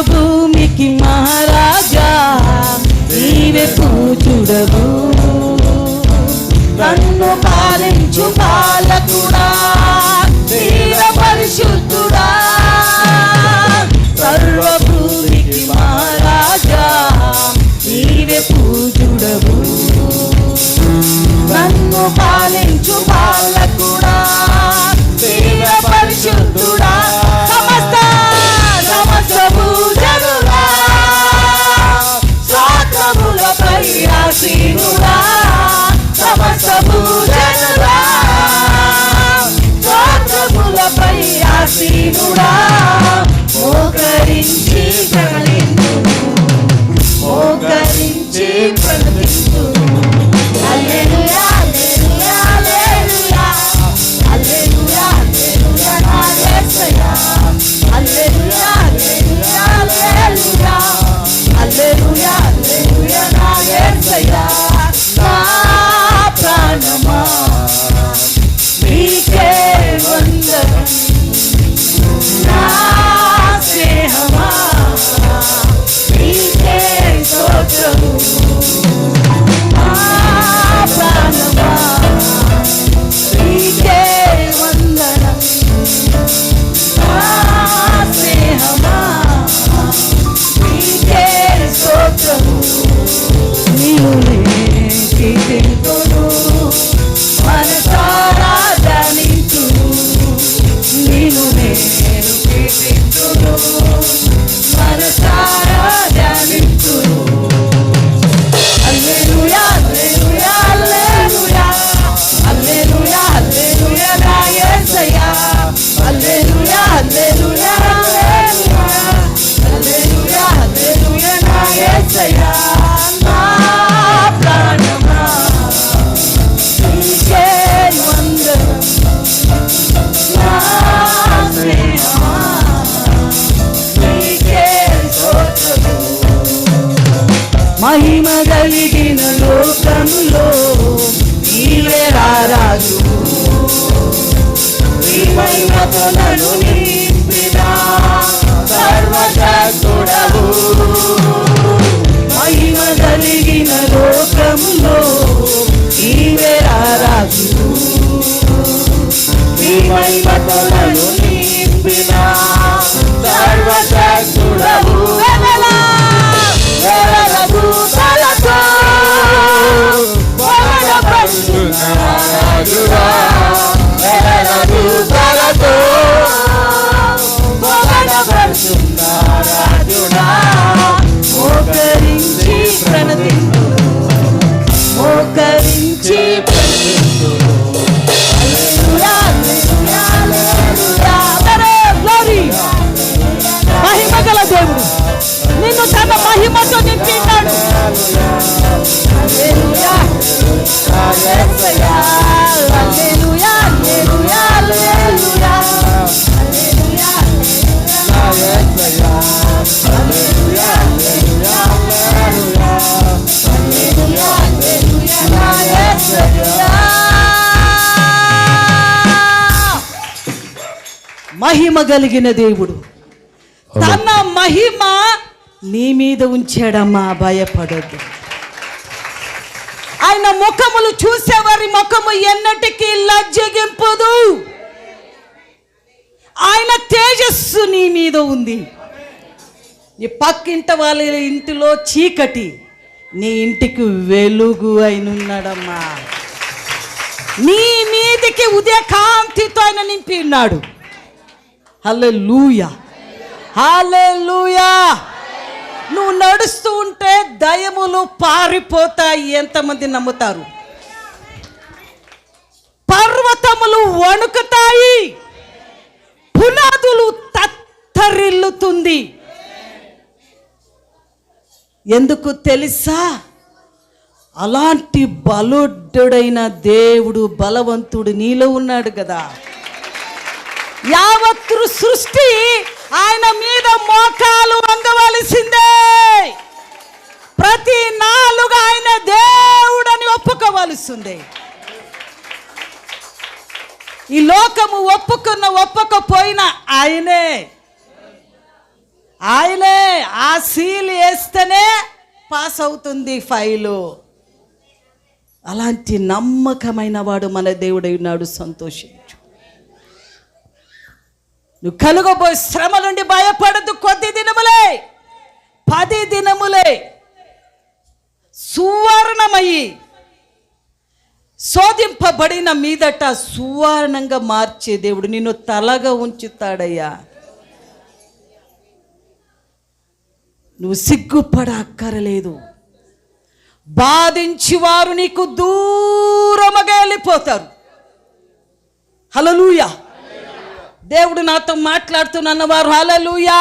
భూమికి మహారాజా నీవే పూజుడవు. నన్ను పాలించు పాలకుడా తీర పరిశుద్ధుడా. సర్వభూమికి మహారాజా నీవే పూజుడవు. నన్ను పాలించు పాల King arrived. మహిమ కలిగిన లోకంలో నీవే రారాజు. నీ మహిమతో నన్ను నిన్ను తన మహిమతో నింపినాడు హల్లెలూయా. యేసయ్యా. హల్లెలూయా, హల్లెలూయా, హల్లెలూయా. హల్లెలూయా, హల్లెలూయా, హల్లెలూయా, హల్లెలూయా, హల్లెలూయా, నా యేసయ్యా. మహిమ కలిగిన దేవుడు తన మహిమ నీ మీద ఉంచాడమ్మా భయపడద్దు. ఆయన ముఖములు చూసేవారి ముఖము ఎన్నటికీ లజ్జగింపదు. ఆయన తేజస్సు నీ మీద ఉంది. ఈ పక్కింట వాళ్ళ ఇంటిలో చీకటి నీ ఇంటికి వెలుగు అయినున్నాడమ్మా. నీ మీదికి ఉదయ కాంతితో ఆయన నింపి ఉన్నాడు. హలే లూయా నువ్వు నడుస్తూ ఉంటే దయములు పారిపోతాయి. ఎంతమంది నమ్ముతారు? పర్వతములు వణుకుతాయి. పునాదులు తత్తరిల్లుతుంది. ఎందుకు తెలుసా? అలాంటి బలుడ్డుడైన దేవుడు బలవంతుడు నీలో ఉన్నాడు కదా. యావత్తు సృష్టి ఆయన మీద మోకాలు వంగవలసిందే. ప్రతి నాలుగు ఆయన దేవుడని ఒప్పుకోవలసిందే. ఈ లోకము ఒప్పుకున్న ఒప్పకపోయినా ఆయనే. ఆయనే ఆ సీల్ వేస్తేనే పాస్ అవుతుంది ఫైలు. అలాంటి నమ్మకమైన వాడు మన దేవుడై ఉన్నాడు సంతోషించు నువ్వు కలుగబోయే శ్రమ నుండి భయపడద్దు కొద్ది దినములే. పది దినములే. సువర్ణమయ్యి. శోధింపబడిన మీదట సువర్ణంగా మార్చే దేవుడు నిన్ను తలగా ఉంచుతాడయ్యా. నువ్వు సిగ్గుపడ అక్కరలేదు బాధించి వారు నీకు దూరముగా వెళ్ళిపోతారు. హలలుయా దేవుడు నాతో మాట్లాడుతున్నవారు హలలుయా